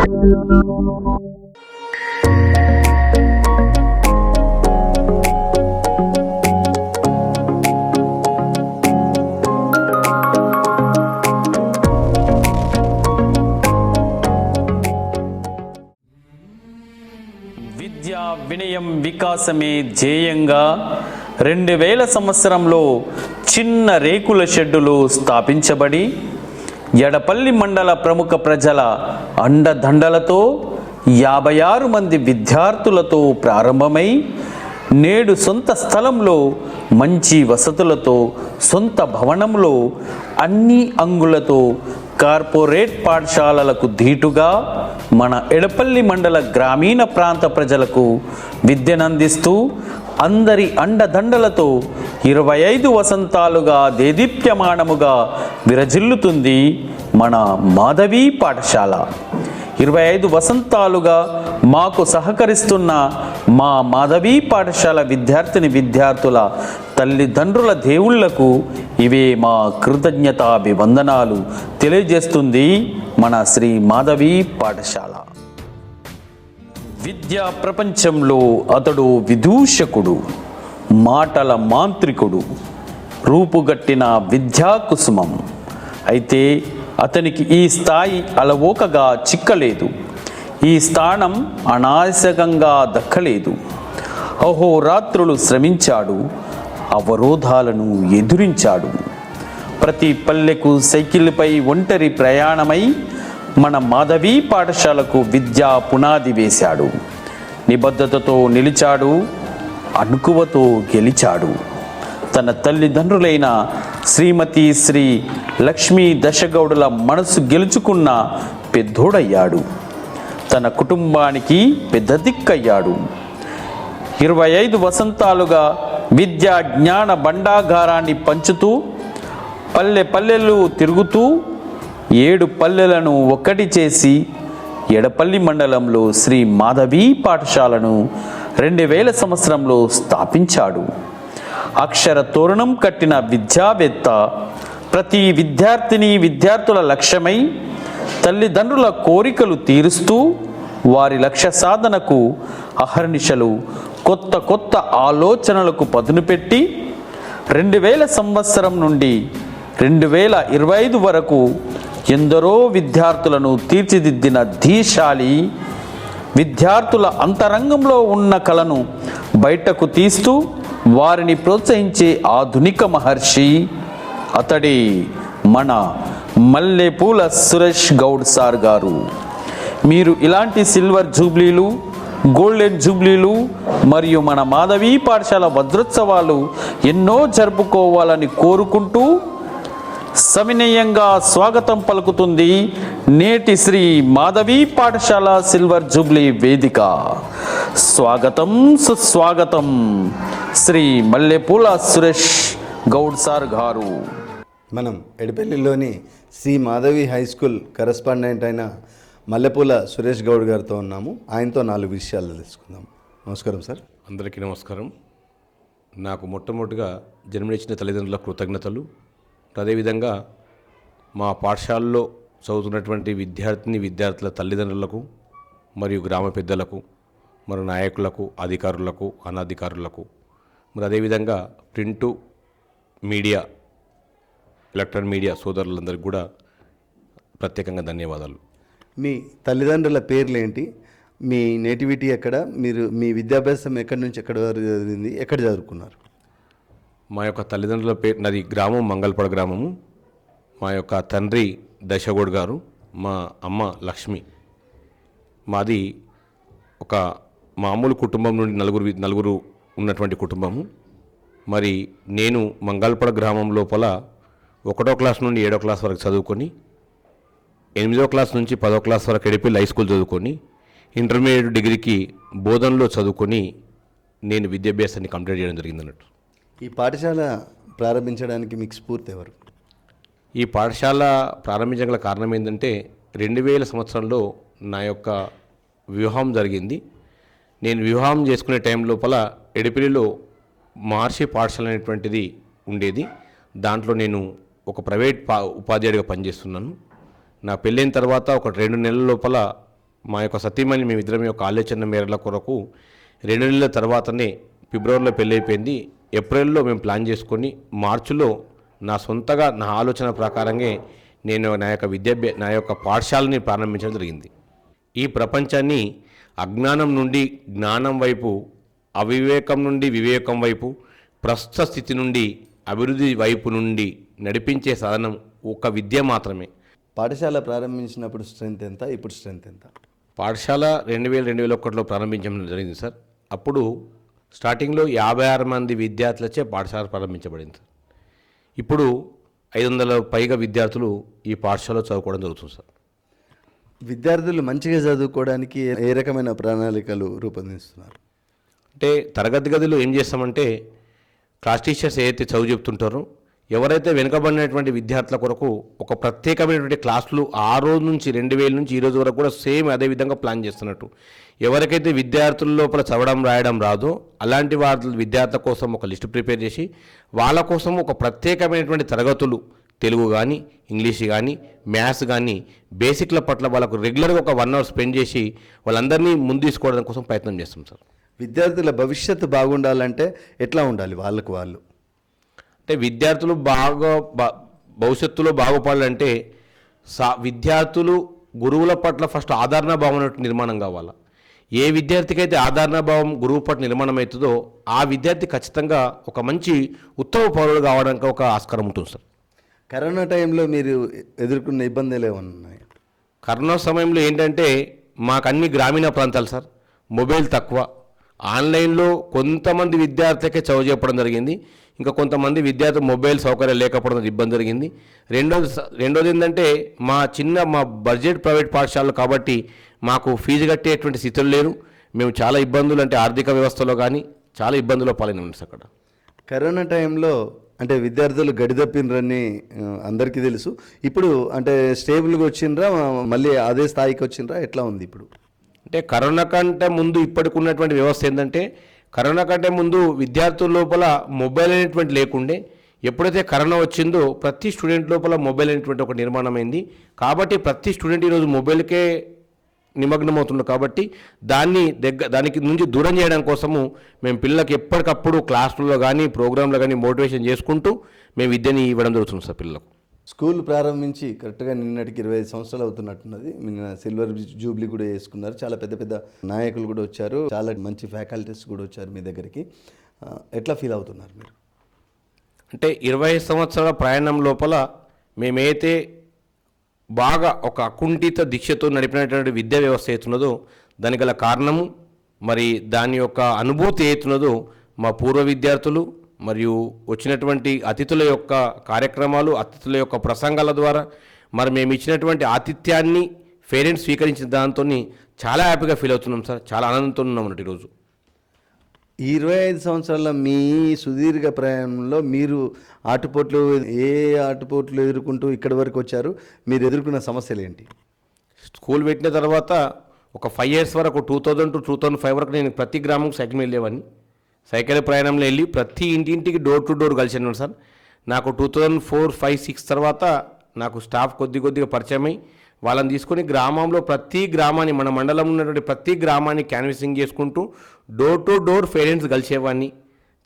విద్య వినయం వికాసమే ధ్యేయంగా రెండు వేల సంవత్సరంలో చిన్న రేకుల షెడ్డులు స్థాపించబడి ఎడపల్లి మండల ప్రముఖ ప్రజల అండదండలతో యాభై ఆరు మంది విద్యార్థులతో ప్రారంభమై నేడు సొంత స్థలంలో మంచి వసతులతో సొంత భవనంలో అన్ని అంగులతో కార్పొరేట్ పాఠశాలలకు ధీటుగా మన ఎడపల్లి మండల గ్రామీణ ప్రాంత ప్రజలకు విద్యనందిస్తూ అందరి అండదండలతో ఇరవై ఐదు వసంతాలుగా దేదీప్యమానముగా విరజిల్లుతుంది మన మాధవి పాఠశాల. ఇరవై ఐదు వసంతాలుగా మాకు సహకరిస్తున్న మా మాధవీ పాఠశాల విద్యార్థిని విద్యార్థుల తల్లిదండ్రుల దేవుళ్ళకు ఇవే మా కృతజ్ఞతాభివందనాలు తెలియజేస్తుంది మన శ్రీ మాధవీ పాఠశాల. విద్యా ప్రపంచంలో అతడు విదూషకుడు మాటల మాంత్రికుడు రూపుగట్టిన విద్యా కుసుమం అయితే అతనికి ఈ స్థాయి అలవోకగా చిక్కలేదు. ఈ స్థానం అనాశకంగా దక్కలేదు. అహోరాత్రులు శ్రమించాడు. అవరోధాలను ఎదురించాడు. ప్రతి పల్లెకు సైకిల్పై ఒంటరి ప్రయాణమై మన మాధవీ పాఠశాలకు విద్యా పునాది వేశాడు. నిబద్ధతతో నిలిచాడు. అణుకువతో గెలిచాడు. తన తల్లిదండ్రులైన శ్రీమతి శ్రీ లక్ష్మీ దశగౌడుల మనసు గెలుచుకున్న పెద్దోడయ్యాడు. తన కుటుంబానికి పెద్ద దిక్కయ్యాడు. ఇరవై ఐదు వసంతాలుగా విద్యా జ్ఞాన భండాగారాన్ని పంచుతూ పల్లె పల్లెలు తిరుగుతూ ఏడు పల్లెలను ఒక్కటి చేసి ఎడపల్లి మండలంలో శ్రీ మాధవి పాఠశాలను రెండు వేల సంవత్సరంలో స్థాపించాడు. అక్షర తోరణం కట్టిన విద్యావేత్త ప్రతి విద్యార్థిని విద్యార్థుల లక్ష్యమై తల్లిదండ్రుల కోరికలు తీరుస్తూ వారి లక్ష్య సాధనకు అహర్నిశలు కొత్త కొత్త ఆలోచనలకు పదును పెట్టి రెండు వేల సంవత్సరం నుండి రెండు వేల ఇరవై ఐదు వరకు ఎందరో విద్యార్థులను తీర్చిదిద్దిన ధీశాలి విద్యార్థుల అంతరంగంలో ఉన్న కళను బయటకు తీస్తూ వారిని ప్రోత్సహించే ఆధునిక మహర్షి అతడే మన మల్లెపూల సురేష్ గౌడ్ సార్ గారు. మీరు ఇలాంటి సిల్వర్ జూబ్లీలు గోల్డెన్ జూబ్లీలు మరియు మన మాధవీ పాఠశాల వజ్రోత్సవాలు ఎన్నో జరుపుకోవాలని కోరుకుంటూ సవినయంగా స్వాగతం పలుకుతుంది నేటి శ్రీ మాధవి పాఠశాల సిల్వర్ జూబ్లీ వేదిక. స్వాగతం సుస్వాగతం శ్రీ మల్లెపూల సురేష్ గౌడ్ సార్ గారు. మనం ఎడపల్లిలోని C Madhavi high school correspondent అయిన మల్లెపూల సురేష్ గౌడ్ గారితో ఉన్నాము. ఆయనతో నాలుగు విషయాలు తెలుసుకుందాం. నమస్కారం సార్. అందరికీ నమస్కారం. నాకు మొట్టమొదటిగా జన్మనిచ్చిన తల్లిదండ్రుల కృతజ్ఞతలు. అదేవిధంగా మా పాఠశాలలో చదువుతున్నటువంటి విద్యార్థిని విద్యార్థుల తల్లిదండ్రులకు మరియు గ్రామ పెద్దలకు మరి నాయకులకు అధికారులకు అనధికారులకు మరి అదేవిధంగా ప్రింటు మీడియా ఎలక్ట్రానిక్ మీడియా సోదరులందరికీ కూడా ప్రత్యేకంగా ధన్యవాదాలు. మీ తల్లిదండ్రుల పేర్లు ఏంటి మీ నేటివిటీ ఎక్కడ? మీరు మీ విద్యాభ్యాసం ఎక్కడి నుంచి ఎక్కడి వరకు ఎక్కడ చదువుకున్నారు? మా యొక్క తల్లిదండ్రుల పేరు నాది గ్రామం మంగళపడ గ్రామము. మా యొక్క తండ్రి దశగోడ్ గారు మా అమ్మ లక్ష్మి. మాది ఒక మామూలు కుటుంబం నుండి నలుగురు నలుగురు ఉన్నటువంటి కుటుంబము. మరి నేను మంగళపడ గ్రామం లోపల ఒకటో క్లాస్ నుండి ఏడో క్లాస్ వరకు చదువుకొని ఎనిమిదో క్లాస్ నుంచి పదో క్లాస్ వరకు ఎడిపి హై స్కూల్ చదువుకొని ఇంటర్మీడియట్ డిగ్రీకి బోధనలో చదువుకొని నేను విద్యాభ్యాసాన్ని కంప్లీట్ చేయడం జరిగింది అన్నట్టు ఈ పాఠశాల ప్రారంభించడానికి మీకు స్ఫూర్తి ఎవరు? ఈ పాఠశాల ప్రారంభించగల కారణం ఏంటంటే రెండు వేల సంవత్సరంలో నా యొక్క వివాహం జరిగింది. నేను వివాహం చేసుకునే టైం లోపల ఎడిపిలిలో మహర్షి పాఠశాల అనేటువంటిది ఉండేది. దాంట్లో నేను ఒక ప్రైవేట్ పా ఉపాధ్యాయుడిగా పనిచేస్తున్నాను. నా పెళ్ళైన తర్వాత ఒక రెండు నెలల లోపల మా యొక్క సతీమణి మేమిద్దరం యొక్క ఆలోచన మేరల కొరకు రెండు నెలల తర్వాతనే ఫిబ్రవరిలో పెళ్ళైపోయింది. ఏప్రిల్లో మేము ప్లాన్ చేసుకొని మార్చిలో నా సొంతగా నా ఆలోచన ప్రకారంగా నేను నా యొక్క విద్యాభ్య నా యొక్క పాఠశాలని ప్రారంభించడం జరిగింది. ఈ ప్రపంచాన్ని అజ్ఞానం నుండి జ్ఞానం వైపు అవివేకం నుండి వివేకం వైపు ప్రస్తుత స్థితి నుండి అభివృద్ధి వైపు నుండి నడిపించే సాధనం ఒక విద్య మాత్రమే. పాఠశాల ప్రారంభించినప్పుడు స్ట్రెంత్ ఎంత? ఇప్పుడు స్ట్రెంత్ ఎంత? పాఠశాల రెండు వేల రెండు వేల ఒకటిలో ప్రారంభించడం జరిగింది సార్. అప్పుడు స్టార్టింగ్లో యాభై ఆరు మంది విద్యార్థులచే పాఠశాల ప్రారంభించబడింది. ఇప్పుడు ఐదు వందల పైగా విద్యార్థులు ఈ పాఠశాలలో చదువుకోవడం జరుగుతుంది సార్. విద్యార్థులు మంచిగా చదువుకోవడానికి ఏ రకమైన ప్రణాళికలు రూపొందిస్తున్నారు? అంటే తరగతి గదిలో ఏం చేస్తామంటే క్లాస్ టీచర్స్ ఏదైతే చదువు చెప్తుంటారో ఎవరైతే వెనుకబడినటువంటి విద్యార్థుల కొరకు ఒక ప్రత్యేకమైనటువంటి క్లాసులు ఆ రోజు నుంచి రెండు వేల నుంచి ఈ రోజు వరకు కూడా సేమ్ అదే విధంగా ప్లాన్ చేస్తున్నట్టు. ఎవరికైతే విద్యార్థుల లోపల చదవడం రాయడం రాదో అలాంటి వారి విద్యార్థుల కోసం ఒక లిస్ట్ ప్రిపేర్ చేసి వాళ్ళ కోసం ఒక ప్రత్యేకమైనటువంటి తరగతులు తెలుగు కానీ ఇంగ్లీష్ కానీ మ్యాథ్స్ కానీ బేసిక్ల పట్ల వాళ్ళకు రెగ్యులర్గా ఒక వన్ అవర్ స్పెండ్ చేసి వాళ్ళందరినీ ముందు తీసుకోవడం కోసం ప్రయత్నం చేస్తాం సార్. విద్యార్థుల భవిష్యత్తు బాగుండాలంటే ఎట్లా ఉండాలి వాళ్ళకు వాళ్ళు? అంటే విద్యార్థులు బాగా భవిష్యత్తులో బాగుపడాలంటే సా విద్యార్థులు గురువుల పట్ల ఫస్ట్ ఆదరణ భావం నిర్మాణం కావాలా? ఏ విద్యార్థికి అయితే ఆదరణ భావం గురువు పట్ల నిర్మాణం అవుతుందో ఆ విద్యార్థి ఖచ్చితంగా ఒక మంచి ఉత్తమ పౌరుడు కావడానికి ఒక ఆస్కారం ఉంటుంది సార్. కరోనా టైంలో మీరు ఎదుర్కొన్న ఇబ్బందులు ఏమైనా ఉన్నాయి? కరోనా సమయంలో ఏంటంటే మాకు అన్ని గ్రామీణ ప్రాంతాలు సార్. మొబైల్ తక్కువ. ఆన్లైన్లో కొంతమంది విద్యార్థులకే చదువు చెప్పడం జరిగింది. ఇంకా కొంతమంది విద్యార్థులు మొబైల్ సౌకర్యం లేకపోవడం ఇబ్బంది జరిగింది. రెండోది రెండోది ఏంటంటే మా చిన్న మా బడ్జెట్ ప్రైవేట్ పాఠశాలలు కాబట్టి మాకు ఫీజు కట్టేటువంటి స్థితులు లేరు. మేము చాలా ఇబ్బందులు అంటే ఆర్థిక వ్యవస్థలో కానీ చాలా ఇబ్బందులు పాలైన సార్ అక్కడ. కరోనా టైంలో అంటే విద్యార్థులు గడిదప్పినరని అందరికీ తెలుసు. ఇప్పుడు అంటే స్టేబుల్గా వచ్చిండ్రా మళ్ళీ అదే స్థాయికి వచ్చిండ్రా ఎట్లా ఉంది ఇప్పుడు? అంటే కరోనా కంటే ముందు ఇప్పటికి ఉన్నటువంటి వ్యవస్థ ఏంటంటే కరోనా కంటే ముందు విద్యార్థుల లోపల మొబైల్ అనేటువంటి లేకుండే ఎప్పుడైతే కరోనా వచ్చిందో ప్రతి స్టూడెంట్ లోపల మొబైల్ అనేటువంటి ఒక నిర్మాణం అయింది కాబట్టి ప్రతి స్టూడెంట్ ఈరోజు మొబైల్కే నిమగ్నమవుతుండ్రు కాబట్టి దాన్ని దగ్గర దానికి నుంచి దూరం చేయడం కోసము మేము పిల్లలకు ఎప్పటికప్పుడు క్లాసుల్లో కానీ ప్రోగ్రాంలో కానీ మోటివేషన్ చేసుకుంటూ మేము విద్యని ఇవ్వడం జరుగుతుంది సార్ పిల్లలకు. స్కూల్ ప్రారంభించి కరెక్ట్గా నిన్నటికి ఇరవై ఐదు సంవత్సరాలు అవుతున్నట్టున్నది. నిన్న సిల్వర్ జూబ్లీ కూడా వేసుకున్నారు. చాలా పెద్ద పెద్ద నాయకులు కూడా వచ్చారు. చాలా మంచి ఫ్యాకల్టీస్ కూడా వచ్చారు మీ దగ్గరికి. ఎట్లా ఫీల్ అవుతున్నారు మీరు? అంటే ఇరవై సంవత్సరాల ప్రయాణం లోపల మేమైతే బాగా ఒక అకుంఠిత దీక్షతో నడిపినటువంటి విద్యా వ్యవస్థ అవుతున్నదో దానికి గల కారణము మరి దాని యొక్క అనుభూతి అవుతున్నదో మా పూర్వ విద్యార్థులు మరియు వచ్చినటువంటి అతిథుల యొక్క కార్యక్రమాలు అతిథుల యొక్క ప్రసంగాల ద్వారా మరి మేము ఇచ్చినటువంటి ఆతిథ్యాన్ని పేరెంట్స్ స్వీకరించిన దాంతో చాలా హ్యాపీగా ఫీల్ అవుతున్నాం సార్. చాలా ఆనందంతో ఉన్నాం అన్నట్టు ఈరోజు. ఇరవై ఐదు సంవత్సరాల మీ సుదీర్ఘ ప్రయాణంలో మీరు ఆటుపోట్లు ఏ ఆటుపోట్లు ఎదుర్కొంటూ ఇక్కడి వరకు వచ్చారు? మీరు ఎదుర్కొన్న సమస్యలు ఏంటి? స్కూల్ పెట్టిన తర్వాత ఒక ఫైవ్ ఇయర్స్ వరకు two thousand to two thousand five వరకు నేను ప్రతి గ్రామం సైకిల్ వెళ్ళేవాడిని సైకిల్ ప్రయాణంలో వెళ్ళి ప్రతి ఇంటింటికి డోర్ టు డోర్ కలిసాను సార్. నాకు two thousand four five six తర్వాత నాకు స్టాఫ్ కొద్ది కొద్దిగా పరిచయం అయ్యి వాళ్ళని తీసుకొని గ్రామంలో ప్రతి గ్రామాన్ని మన మండలంలో ఉన్నటువంటి ప్రతి గ్రామాన్ని క్యాన్వసింగ్ చేసుకుంటూ డోర్ టు డోర్ పేరెంట్స్ కలిసేవాడిని.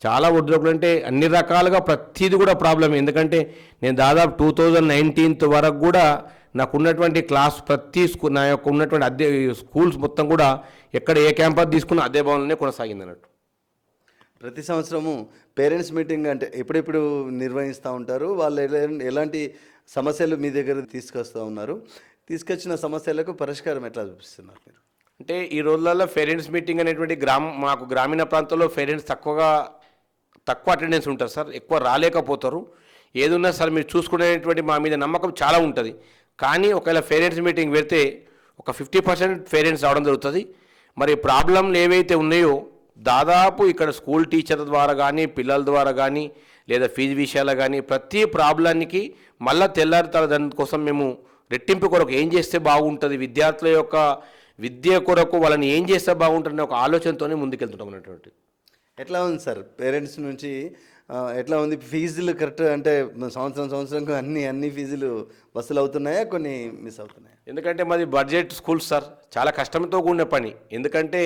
చాలా ఒడిదొడుకులు అంటే అన్ని రకాలుగా ప్రతిది కూడా ప్రాబ్లం ఎందుకంటే నేను దాదాపు టూ థౌజండ్ నైన్టీన్త్ వరకు కూడా నాకు ఉన్నటువంటి క్లాస్ ప్రతి స్కూల్ నా యొక్క ఉన్నటువంటి అద్దె స్కూల్స్ మొత్తం కూడా ఎక్కడ ఏ క్యాంపస్ తీసుకున్నా అదే భవనంలోనే కొనసాగింది అన్నట్టు ప్రతి సంవత్సరము పేరెంట్స్ మీటింగ్ అంటే ఎప్పుడెప్పుడు నిర్వహిస్తూ ఉంటారు? వాళ్ళు ఎలాంటి సమస్యలు మీ దగ్గర తీసుకొస్తూ ఉన్నారు? తీసుకొచ్చిన సమస్యలకు పరిష్కారం ఎట్లా చూపిస్తున్నారు మీరు? అంటే ఈ రోజులలో పేరెంట్స్ మీటింగ్ అనేటువంటి గ్రామం మాకు గ్రామీణ ప్రాంతాల్లో పేరెంట్స్ తక్కువగా తక్కువ అటెండెన్స్ ఉంటారు సార్. ఎక్కువ రాలేకపోతారు. ఏదున్నా సార్ మీరు చూసుకునేటువంటి మా మీద నమ్మకం చాలా ఉంటుంది. కానీ ఒకవేళ పేరెంట్స్ మీటింగ్ పెడితే ఒక ఫిఫ్టీ పర్సెంట్ పేరెంట్స్ రావడం జరుగుతుంది. మరి ప్రాబ్లంలు ఏవైతే ఉన్నాయో దాదాపు ఇక్కడ స్కూల్ టీచర్ ద్వారా కానీ పిల్లల ద్వారా కానీ లేదా ఫీజు విషయాలు కానీ ప్రతి ప్రాబ్లానికి మళ్ళా తెల్లారి తర దానికోసం మేము రెట్టింపు కొరకు ఏం చేస్తే బాగుంటుంది విద్యార్థుల యొక్క విద్య కొరకు వాళ్ళని ఏం చేస్తే బాగుంటుంది ఒక ఆలోచనతోనే ముందుకెళ్తుంటాం అన్నటువంటి. ఎట్లా ఉంది సార్? పేరెంట్స్ నుంచి ఎట్లా ఉంది? ఫీజులు కరెక్ట్ అంటే సంవత్సరం సంవత్సరం అన్ని అన్ని ఫీజులు వసూలు అవుతున్నాయా? కొన్ని మిస్ అవుతున్నాయా? ఎందుకంటే మాది బడ్జెట్ స్కూల్ సార్. చాలా కష్టంతో కూడిన పని. ఎందుకంటే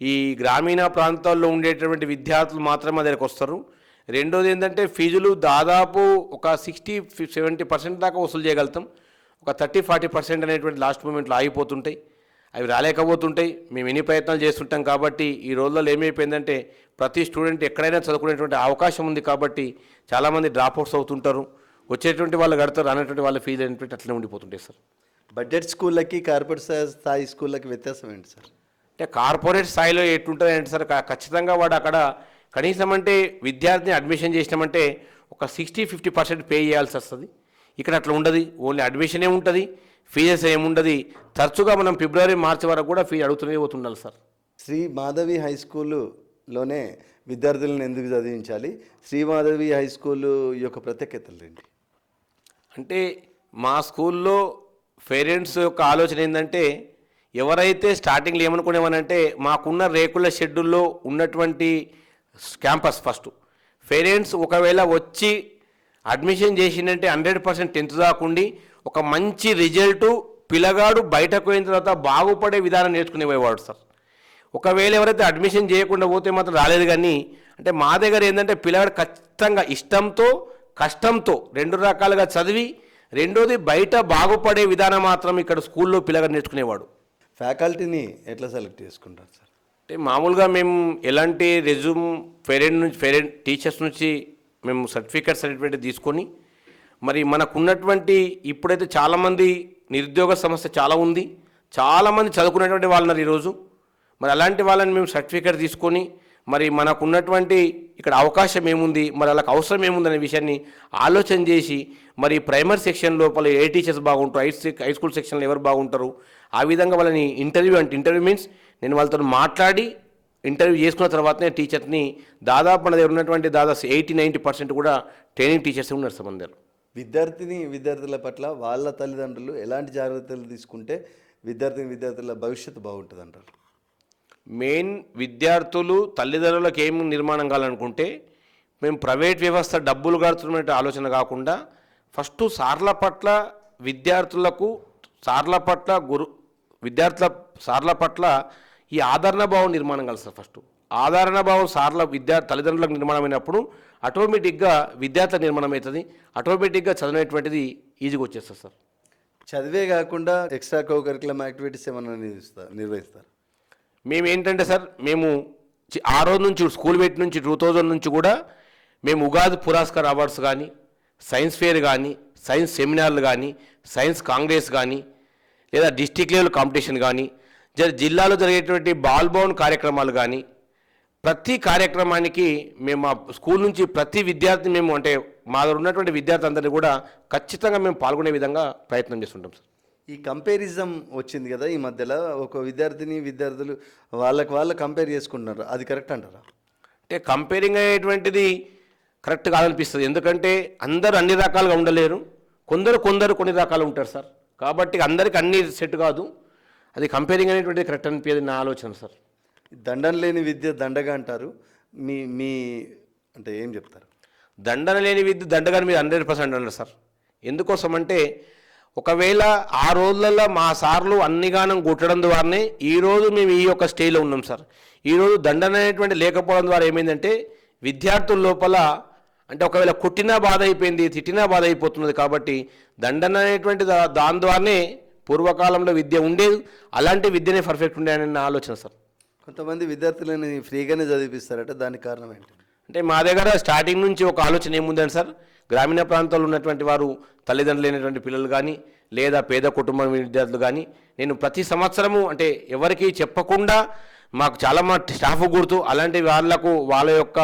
ఈ గ్రామీణ ప్రాంతాల్లో ఉండేటటువంటి విద్యార్థులు మాత్రమే దగ్గరకు వస్తారు. రెండోది ఏంటంటే ఫీజులు దాదాపు ఒక సిక్స్టీ సెవెంటీ పర్సెంట్ దాకా వసూలు చేయగలుగుతాం. ఒక థర్టీ ఫార్టీ పర్సెంట్ అనేటువంటి లాస్ట్ మూమెంట్లో ఆగిపోతుంటాయి. అవి రాలేకపోతుంటాయి. మేము ఎన్ని ప్రయత్నాలు చేస్తుంటాం కాబట్టి ఈ రోజుల్లో ఏమైపోయిందంటే ప్రతి స్టూడెంట్ ఎక్కడైనా చదువుకునేటువంటి అవకాశం ఉంది కాబట్టి చాలామంది డ్రాప్అవుట్స్ అవుతుంటారు. వచ్చేటువంటి వాళ్ళు కడతారు అనేటువంటి వాళ్ళ ఫీజు అనేటువంటి అట్లనే ఉండిపోతుంటాయి సార్. బడ్జెట్ స్కూళ్ళకి కార్పొరేట్ స్థాయి స్కూళ్ళకి వ్యత్యాసం ఏంటి సార్? అంటే కార్పొరేట్ స్థాయిలో ఎట్లుంటుంది అంటే సార్ ఖచ్చితంగా వాడు అక్కడ కనీసం అంటే విద్యార్థిని అడ్మిషన్ చేసినామంటే ఒక సిక్స్టీ ఫిఫ్టీ పర్సెంట్ పే చేయాల్సి వస్తుంది. ఇక్కడ అట్లా ఉండదు. ఓన్లీ అడ్మిషనే ఉంటుంది. ఫీజెస్ ఏముండదు తరచుగా మనం ఫిబ్రవరి మార్చి వరకు కూడా ఫీజు అడుగుతూనే పోతుండాలి సార్. శ్రీ మాధవి హై స్కూలులోనే విద్యార్థులను ఎందుకు చదివించాలి? శ్రీ మాధవి హై స్కూల్ యొక్క ప్రత్యేకతలు ఏంటి? అంటే మా స్కూల్లో పేరెంట్స్ యొక్క ఆలోచన ఏంటంటే ఎవరైతే స్టార్టింగ్లో ఏమనుకునేవారంటే మాకున్న రేకుల షెడ్యూల్లో ఉన్నటువంటి క్యాంపస్ ఫస్ట్. పేరెంట్స్ ఒకవేళ వచ్చి అడ్మిషన్ చేసిందంటే హండ్రెడ్ పర్సెంట్ టెన్త్ దాకుండి ఒక మంచి రిజల్ట్ పిల్లగాడు బయటకు పోయిన తర్వాత బాగుపడే విధానం నేర్చుకునేవాడు సార్. ఒకవేళ ఎవరైతే అడ్మిషన్ చేయకుండా పోతే మాత్రం రాలేదు కానీ అంటే మా దగ్గర ఏంటంటే పిల్లగాడు ఖచ్చితంగా ఇష్టంతో కష్టంతో రెండు రకాలుగా చదివి రెండోది బయట బాగుపడే విధానం మాత్రం ఇక్కడ స్కూల్లో పిల్లగాడు నేర్చుకునేవాడు. ఫ్యాకల్టీని ఎట్లా సెలెక్ట్ చేసుకుంటారు సార్? అంటే మామూలుగా మేము ఎలాంటి రెజ్యూమ్ పేరెంట్ నుంచి పేరెంట్ టీచర్స్ నుంచి మేము సర్టిఫికేట్ సర్టిఫికేట్ తీసుకొని మరి మనకున్నటువంటి ఇప్పుడైతే చాలామంది నిరుద్యోగ సమస్య చాలా ఉంది. చాలామంది చదువుకునేటువంటి వాళ్ళున్నారు ఈరోజు. మరి అలాంటి వాళ్ళని మేము సర్టిఫికేట్ తీసుకొని మరి మనకున్నటువంటి ఇక్కడ అవకాశం ఏముంది మరి వాళ్ళకి అవసరం ఏముంది అనే విషయాన్ని ఆలోచన చేసి మరి ప్రైమరీ సెక్షన్ లోపల ఏ టీచర్స్ బాగుంటారు హై హై స్కూల్ సెక్షన్లో ఎవరు బాగుంటారు ఆ విధంగా వాళ్ళని ఇంటర్వ్యూ అంటే ఇంటర్వ్యూ మీన్స్ నేను వాళ్ళతో మాట్లాడి ఇంటర్వ్యూ చేసుకున్న తర్వాతనే టీచర్ని దాదాపు మన దగ్గర ఉన్నటువంటి దాదాపు ఎయిటీ నైంటీ పర్సెంట్ కూడా ట్రైనింగ్ టీచర్స్ ఉన్నారు సార్ మన దగ్గర. విద్యార్థిని విద్యార్థుల పట్ల వాళ్ళ తల్లిదండ్రులు ఎలాంటి జాగ్రత్తలు తీసుకుంటే విద్యార్థిని విద్యార్థుల భవిష్యత్తు బాగుంటుంది అంటారు? మెయిన్ విద్యార్థులు తల్లిదండ్రులకు ఏం నిర్మాణం కావాలనుకుంటే మేము ప్రైవేట్ వ్యవస్థ డబ్బులు కడుతున్నట్టు ఆలోచన కాకుండా ఫస్ట్ సార్ల పట్ల విద్యార్థులకు సార్ల పట్ల గురు విద్యార్థుల సార్ల పట్ల ఈ ఆదరణ భావం నిర్మాణం సార్ ఫస్ట్. ఆదరణ భావం సార్ల విద్యా తల్లిదండ్రులకు నిర్మాణమైనప్పుడు ఆటోమేటిక్గా విద్యార్థుల నిర్మాణం అవుతుంది. ఆటోమేటిక్గా చదివేటువంటిది ఈజీగా వచ్చేస్తుంది సార్. చదివే కాకుండా ఎక్స్ట్రా కోకరికులం యాక్టివిటీస్ ఏమైనా నిర్వహిస్తారు నిర్వహిస్తారు? మేము ఏంటంటే సార్ మేము ఆ రోజు నుంచి స్కూల్ పెట్టి నుంచి టూ థౌజండ్ నుంచి కూడా మేము ఉగాది పురస్కార్ అవార్డ్స్ కానీ సైన్స్ ఫేర్ కానీ సైన్స్ సెమినార్లు కానీ సైన్స్ కాంగ్రెస్ కానీ లేదా డిస్టిక్ లెవెల్ కాంపిటీషన్ కానీ జిల్లాలో జరిగేటువంటి బాల్ బౌన్ కార్యక్రమాలు కానీ ప్రతి కార్యక్రమానికి మేము మా స్కూల్ నుంచి ప్రతి విద్యార్థి మేము అంటే మా దగ్గర ఉన్నటువంటి విద్యార్థి అందరినీ కూడా ఖచ్చితంగా మేము పాల్గొనే విధంగా ప్రయత్నం చేస్తుంటాం సార్. ఈ కంపారిజం వచ్చింది కదా ఈ మధ్యలో ఒక విద్యార్థిని విద్యార్థులు వాళ్ళకి వాళ్ళు కంపేర్ చేసుకుంటున్నారు. అది కరెక్ట్ అంటారా? అంటే కంపేరింగ్ అయ్యేటువంటిది కరెక్ట్ కాదనిపిస్తుంది. ఎందుకంటే అందరూ అన్ని రకాలుగా ఉండలేరు. కొందరు కొందరు కొన్ని రకాలు ఉంటారు సార్. కాబట్టి అందరికి అన్ని సెట్ కాదు. అది కంపేరింగ్ అనేటువంటిది కరెక్ట్ అనిపించేది నా ఆలోచన సార్. దండం లేని విద్య దండగా అంటారు. మీ మీ అంటే ఏం చెప్తారు? దండన లేని విద్య దండగాని మీద హండ్రెడ్ పర్సెంట్ అన్నారు సార్. ఎందుకోసం అంటే ఒకవేళ ఆ రోజులలో మా సార్లు అన్నిగానం కొట్టడం ద్వారానే ఈరోజు మేము ఈ యొక్క స్టేజ్లో ఉన్నాం సార్. ఈరోజు దండన అనేటువంటి లేకపోవడం ద్వారా ఏమైందంటే విద్యార్థుల లోపల అంటే ఒకవేళ కొట్టినా బాధ అయిపోయింది తిట్టినా బాధ అయిపోతున్నది కాబట్టి దండన అనేటువంటి దా- దాని ద్వారానే పూర్వకాలంలో విద్య ఉండేది. అలాంటి విద్యనే పర్ఫెక్ట్ ఉండేదని నా ఆలోచన సార్. కొంతమంది విద్యార్థులని ఫ్రీగానే చదివిపిస్తారట దానికి కారణం ఏంటి? అంటే మా దగ్గర స్టార్టింగ్ నుంచి ఒక ఆలోచన ఏముందని సార్? గ్రామీణ ప్రాంతాల్లో ఉన్నటువంటి వారు తల్లిదండ్రులు లేనటువంటి పిల్లలు కానీ లేదా పేద కుటుంబం విద్యార్థులు కానీ నేను ప్రతి సంవత్సరము అంటే ఎవరికి చెప్పకుండా మాకు చాలా మా స్టాఫ్ గుర్తు అలాంటి వాళ్ళకు వాళ్ళ యొక్క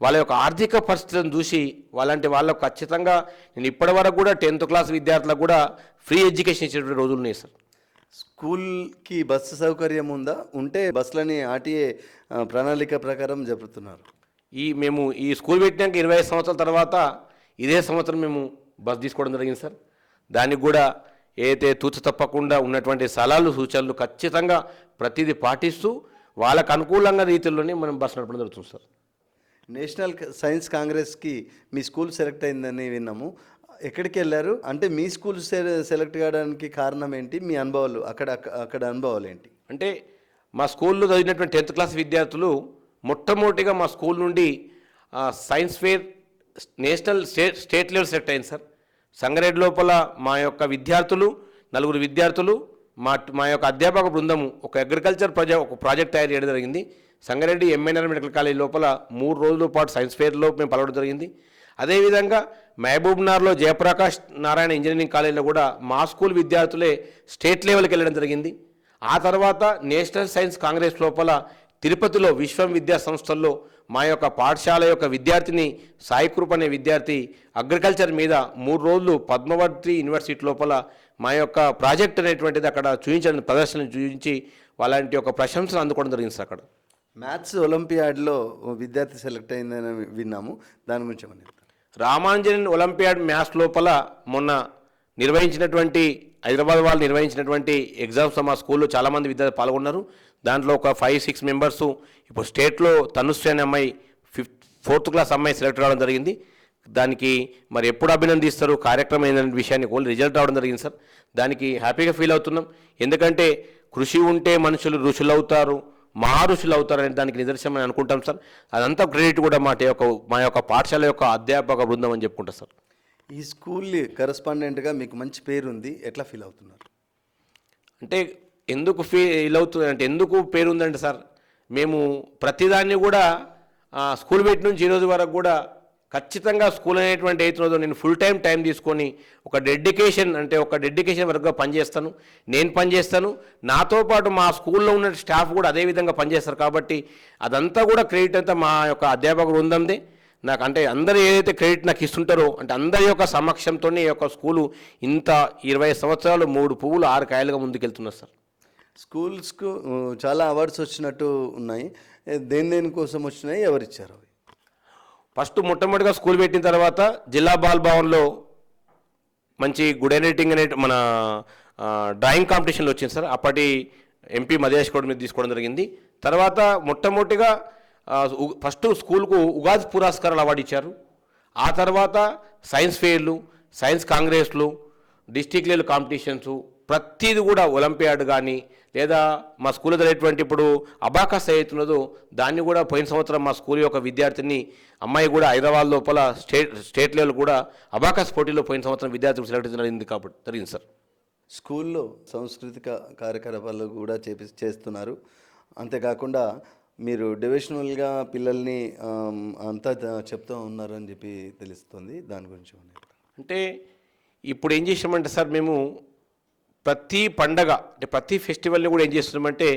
వాళ్ళ యొక్క ఆర్థిక పరిస్థితిని చూసి వాళ్ళంటి వాళ్ళకు ఖచ్చితంగా నేను ఇప్పటి వరకు కూడా టెన్త్ క్లాస్ విద్యార్థులకు కూడా ఫ్రీ ఎడ్యుకేషన్ ఇచ్చేటువంటి రోజులు ఉన్నాయి సార్. స్కూల్కి బస్సు సౌకర్యం ఉందా? ఉంటే బస్సులని ఆర్టీఏ ప్రణాళిక ప్రకారం జరుపుతున్నారు. ఈ మేము ఈ స్కూల్ పెట్టినాక ఇరవై ఐదు సంవత్సరాల తర్వాత ఇదే సంవత్సరం మేము బస్ తీసుకోవడం జరిగింది సార్. దానికి కూడా ఏదైతే తూచ తప్పకుండా ఉన్నటువంటి సలహాలు సూచనలు ఖచ్చితంగా ప్రతిదీ పాటిస్తూ వాళ్ళకు అనుకూలంగా రీతిలోనే మనం బస్ నడపడం జరుగుతుంది సార్. నేషనల్ సైన్స్ కాంగ్రెస్కి మీ స్కూల్ సెలెక్ట్ అయిందని విన్నాము. ఎక్కడికి వెళ్ళారు? అంటే మీ స్కూల్ సె- సెలెక్ట్ కావడానికి కారణం ఏంటి? మీ అనుభవాలు అక్కడ అక్కడ అనుభవాలు ఏంటి? అంటే మా స్కూల్లో చదివినటువంటి టెన్త్ క్లాస్ విద్యార్థులు మొట్టమొదటిగా మా స్కూల్ నుండి science fair national state state level select అయింది సార్. సంగారెడ్డి లోపల మా యొక్క విద్యార్థులు నలుగురు విద్యార్థులు మా మా యొక్క అధ్యాపక బృందము ఒక అగ్రికల్చర్ ప్రాజెక్ట్ ఒక ప్రాజెక్ట్ తయారు చేయడం జరిగింది. సంగారెడ్డి ఎంఎన్ఆర్ మెడికల్ కాలేజ్ లోపల మూడు రోజుల పాటు సైన్స్ ఫేర్లో మేము పాల్గొనడం జరిగింది. అదేవిధంగా మహబూబ్నార్లో జయప్రకాష్ నారాయణ ఇంజనీరింగ్ కాలేజీలో కూడా మా స్కూల్ విద్యార్థులే స్టేట్ లెవెల్కి వెళ్ళడం జరిగింది. ఆ తర్వాత నేషనల్ సైన్స్ కాంగ్రెస్ లోపల తిరుపతిలో విశ్వం విద్యా సంస్థల్లో మా యొక్క పాఠశాల యొక్క విద్యార్థిని సాయికృప్ అనే విద్యార్థి అగ్రికల్చర్ మీద మూడు రోజులు పద్మవర్తి యూనివర్సిటీ లోపల మా యొక్క ప్రాజెక్ట్ అనేటువంటిది అక్కడ చూపించడం ప్రదర్శన చూపించి వాళ్ళంటి యొక్క ప్రశంసలు అందుకోవడం జరిగింది సార్ అక్కడ. మ్యాథ్స్ ఒలింపియాడ్లో విద్యార్థి సెలెక్ట్ అయిందని విన్నాము. దాని గురించి ఏమని చెప్తారు? రామాంజన్ ఒలింపియాడ్ మ్యాథ్స్ లోపల మొన్న నిర్వహించినటువంటి హైదరాబాద్ వాళ్ళు నిర్వహించినటువంటి ఎగ్జామ్స్ మా స్కూల్లో చాలామంది విద్యార్థులు పాల్గొన్నారు. దాంట్లో ఒక ఫైవ్ సిక్స్ మెంబర్స్ ఇప్పుడు స్టేట్లో తనుశ్రీ అనే అమ్మాయి ఫిఫ్త్ ఫోర్త్ క్లాస్ అమ్మాయి సెలెక్ట్ అవ్వడం జరిగింది. దానికి మరి ఎప్పుడు అభినందిస్తారు కార్యక్రమం ఏంటనే విషయాన్ని కోల్ రిజల్ట్ రావడం జరిగింది సార్. దానికి హ్యాపీగా ఫీల్ అవుతున్నాం. ఎందుకంటే కృషి ఉంటే మనుషులు రుచులు అవుతారు మహా ఋషులు అవుతారనే దానికి నిదర్శనం అని అనుకుంటాం సార్. అదంతా క్రెడిట్ కూడా మా యొక్క మా యొక్క పాఠశాల యొక్క అధ్యాపక బృందం అని చెప్పుకుంటాం సార్. ఈ స్కూల్ కరస్పాండెంట్గా మీకు మంచి పేరు ఉంది ఎట్లా ఫీల్ అవుతున్నారు? అంటే ఎందుకు ఫీల్ అవుతుంది అంటే ఎందుకు పేరు ఉందంటే సార్ మేము ప్రతిదాన్ని కూడా స్కూల్ పెట్టి నుంచి ఈ రోజు వరకు కూడా ఖచ్చితంగా స్కూల్ అనేటువంటి అవుతున్నదో నేను ఫుల్ టైం టైం తీసుకొని ఒక డెడికేషన్ అంటే ఒక డెడికేషన్ వరకు పనిచేస్తాను. నేను పనిచేస్తాను. నాతో పాటు మా స్కూల్లో ఉన్న స్టాఫ్ కూడా అదే విధంగా పనిచేస్తారు కాబట్టి అదంతా కూడా క్రెడిట్ అంతా మా యొక్క అధ్యాపక బృందందే. నాకు అంటే అందరూ ఏదైతే క్రెడిట్ నాకు ఇస్తుంటారో అంటే అందరి యొక్క సమక్షంతోనే ఈ యొక్క స్కూలు ఇంత ఇరవై సంవత్సరాలు మూడు పువ్వులు ఆరు కాయలుగా ముందుకెళ్తున్నారు సార్. స్కూల్స్కు చాలా అవార్డ్స్ వచ్చినట్టు ఉన్నాయి. దేని దేని కోసం వచ్చినాయి? ఎవరిచ్చారు అవి? ఫస్ట్ మొట్టమొదటిగా స్కూల్ పెట్టిన తర్వాత జిల్లా బాల్ భవన్లో మంచి గుడ్ ఎడిటింగ్ అనే మన డ్రాయింగ్ కాంపిటీషన్లో వచ్చింది సార్. అప్పటి ఎంపీ మధేష్ గౌడ్ మీద తీసుకోవడం జరిగింది. తర్వాత మొట్టమొదటిగా ఫస్ట్ స్కూల్కు ఉగాది పురస్కారాలు అవార్డు ఇచ్చారు. ఆ తర్వాత సైన్స్ ఫెయిర్లు సైన్స్ కాంగ్రెస్లు డిస్టిక్ లెవెల్ కాంపిటీషన్స్ ప్రతిది కూడా ఒలింపియాడ్ కానీ లేదా మా స్కూల్లో జరిగేటువంటి ఇప్పుడు అబాకస్ అవుతున్నదో దాన్ని కూడా పోయిన సంవత్సరం మా స్కూల్ యొక్క విద్యార్థిని అమ్మాయి కూడా హైదరాబాద్ లోపల స్టేట్ స్టేట్ లెవెల్ కూడా అబాకస్ పోటీలో పోయిన సంవత్సరం విద్యార్థులు సెలెక్ట్ జరిగింది కాబట్టి జరిగింది సార్. స్కూల్లో సాంస్కృతిక కార్యకలాపాలు కూడా చేపి చేస్తున్నారు. అంతేకాకుండా మీరు డివిజనల్గా పిల్లల్ని అంతా చెప్తూ ఉన్నారు అని చెప్పి తెలుస్తుంది. దాని గురించి? అంటే ఇప్పుడు ఏం చేసామంటే సార్ మేము ప్రతి పండగ అంటే ప్రతి ఫెస్టివల్ని కూడా ఏం చేస్తున్నామంటే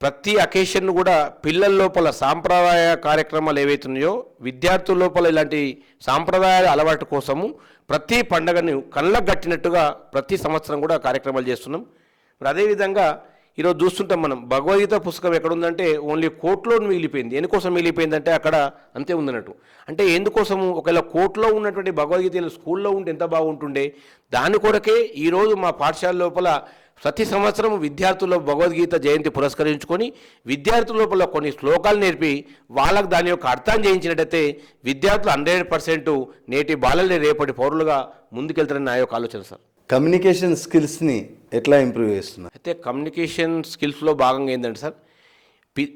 ప్రతి అకేషన్ కూడా పిల్లల లోపల సాంప్రదాయ కార్యక్రమాలు ఏవైతున్నాయో విద్యార్థుల లోపల ఇలాంటి సాంప్రదాయాల అలవాటు కోసము ప్రతి పండగను కళ్ళకు గట్టినట్టుగా ప్రతి సంవత్సరం కూడా కార్యక్రమాలు చేస్తున్నాం. మరి అదేవిధంగా ఈరోజు చూస్తుంటాం మనం భగవద్గీత పుస్తకం ఎక్కడ ఉందంటే ఓన్లీ కోర్టులో మిగిలిపోయింది. ఎందుకోసం మిగిలిపోయిందంటే అక్కడ అంతే ఉందన్నట్టు. అంటే ఎందుకోసము ఒకవేళ కోర్టులో ఉన్నటువంటి భగవద్గీత స్కూల్లో ఉంటే ఎంత బాగుంటుండే? దాని కొరకే ఈరోజు మా పాఠశాల లోపల ప్రతి సంవత్సరం విద్యార్థుల భగవద్గీత జయంతి పురస్కరించుకొని విద్యార్థుల లోపల కొన్ని శ్లోకాలు నేర్పి వాళ్ళకు దాని యొక్క అర్థం చేయించినట్టయితే విద్యార్థులు హండ్రెడ్ పర్సెంట్ నేటి బాలలే రేపటి పౌరులుగా ముందుకెళ్తారని నా యొక్క ఆలోచన సార్. కమ్యూనికేషన్ స్కిల్స్ని ఎట్లా ఇంప్రూవ్ చేస్తున్నారు అయితే కమ్యూనికేషన్ స్కిల్స్లో భాగంగా ఏంటంటే సార్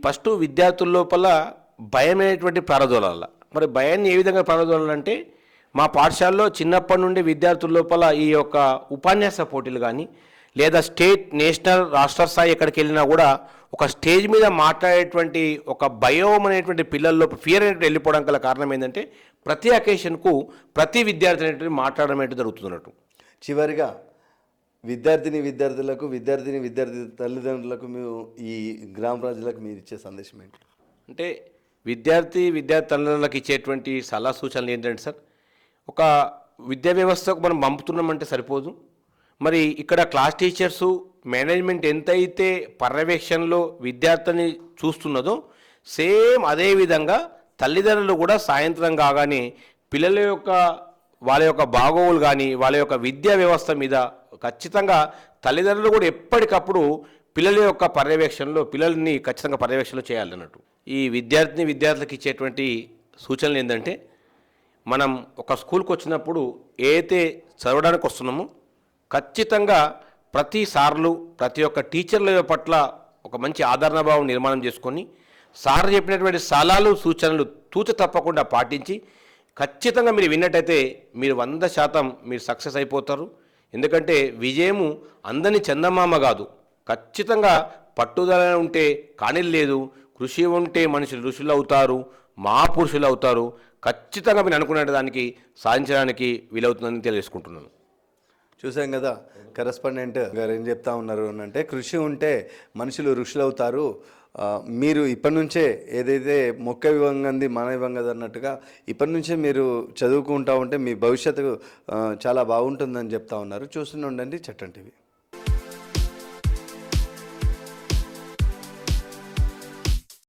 ఫస్ట్ విద్యార్థుల లోపల భయం అనేటువంటి ప్రారంభాల మరి భయాన్ని ఏ విధంగా ప్రారంభాలంటే మా పాఠశాలలో చిన్నప్పటి నుండి విద్యార్థుల లోపల ఈ యొక్క ఉపన్యాస పోటీలు కానీ లేదా స్టేట్ నేషనల్ రాష్ట్ర స్థాయి ఎక్కడికి వెళ్ళినా కూడా ఒక స్టేజ్ మీద మాట్లాడేటువంటి ఒక భయం అనేటువంటి పిల్లల్లో ఫియర్ అనేటువంటి వెళ్ళిపోవడం గల కారణం ఏంటంటే ప్రతి అకేషన్కు ప్రతి విద్యార్థి అనేటువంటి మాట్లాడడం అనేది జరుగుతున్నట్టు చివరిగా విద్యార్థిని విద్యార్థులకు విద్యార్థిని విద్యార్థి తల్లిదండ్రులకు మేము ఈ గ్రామ ప్రజలకు మీరు ఇచ్చే సందేశం ఏంటి? అంటే విద్యార్థి విద్యార్థి తల్లిదండ్రులకు ఇచ్చేటువంటి సలహా సూచనలు ఏంటంటే సార్ ఒక విద్యా వ్యవస్థకు మనం పంపుతున్నామంటే సరిపోదు. మరి ఇక్కడ క్లాస్ టీచర్సు మేనేజ్మెంట్ ఎంతైతే పర్యవేక్షణలో విద్యార్థిని చూస్తున్నదో సేమ్ అదే విధంగా తల్లిదండ్రులు కూడా సాయంత్రం కాగానే పిల్లల యొక్క వాళ్ళ యొక్క బాగోగులు కానీ వాళ్ళ యొక్క విద్యా వ్యవస్థ మీద ఖచ్చితంగా తల్లిదండ్రులు కూడా ఎప్పటికప్పుడు పిల్లల యొక్క పర్యవేక్షణలో పిల్లల్ని ఖచ్చితంగా పర్యవేక్షణలో చేయాలన్నట్టు ఈ విద్యార్థిని విద్యార్థులకు ఇచ్చేటువంటి సూచనలు ఏంటంటే మనం ఒక స్కూల్కి వచ్చినప్పుడు ఏదైతే చదవడానికి వస్తున్నామో ఖచ్చితంగా ప్రతి సార్లు ప్రతి ఒక్క టీచర్ల పట్ల ఒక మంచి ఆదరణభావం నిర్మాణం చేసుకొని సార్ చెప్పినటువంటి సలహాలు సూచనలు తూచ తప్పకుండా పాటించి ఖచ్చితంగా మీరు విన్నట్టయితే మీరు వంద శాతం మీరు సక్సెస్ అయిపోతారు. ఎందుకంటే విజయము అందని చందమామ కాదు. ఖచ్చితంగా పట్టుదల ఉంటే కానీ లేదు. కృషి ఉంటే మనుషులు ఋషులు అవుతారు మహాపురుషులు అవుతారు. ఖచ్చితంగా మీరు అనుకునే దానికి సాధించడానికి వీలవుతుందని తెలుసుకుంటున్నాను చూసాం కదా కరెస్పాండెంట్ గారు ఏం చెప్తా ఉన్నారు అంటే కృషి ఉంటే మనుషులు ఋషులు అవుతారు మీరు ఇప్పటి నుంచే ఏదైతే మొక్క ఇవ్వంగంది మన ఇవ్వంగది అన్నట్టుగా ఇప్పటి నుంచే మీరు చదువుకుంటా ఉంటే మీ భవిష్యత్తు చాలా బాగుంటుందని చెప్తా ఉన్నారు. చూస్తూనే ఉండండి చట్టం టీవీ.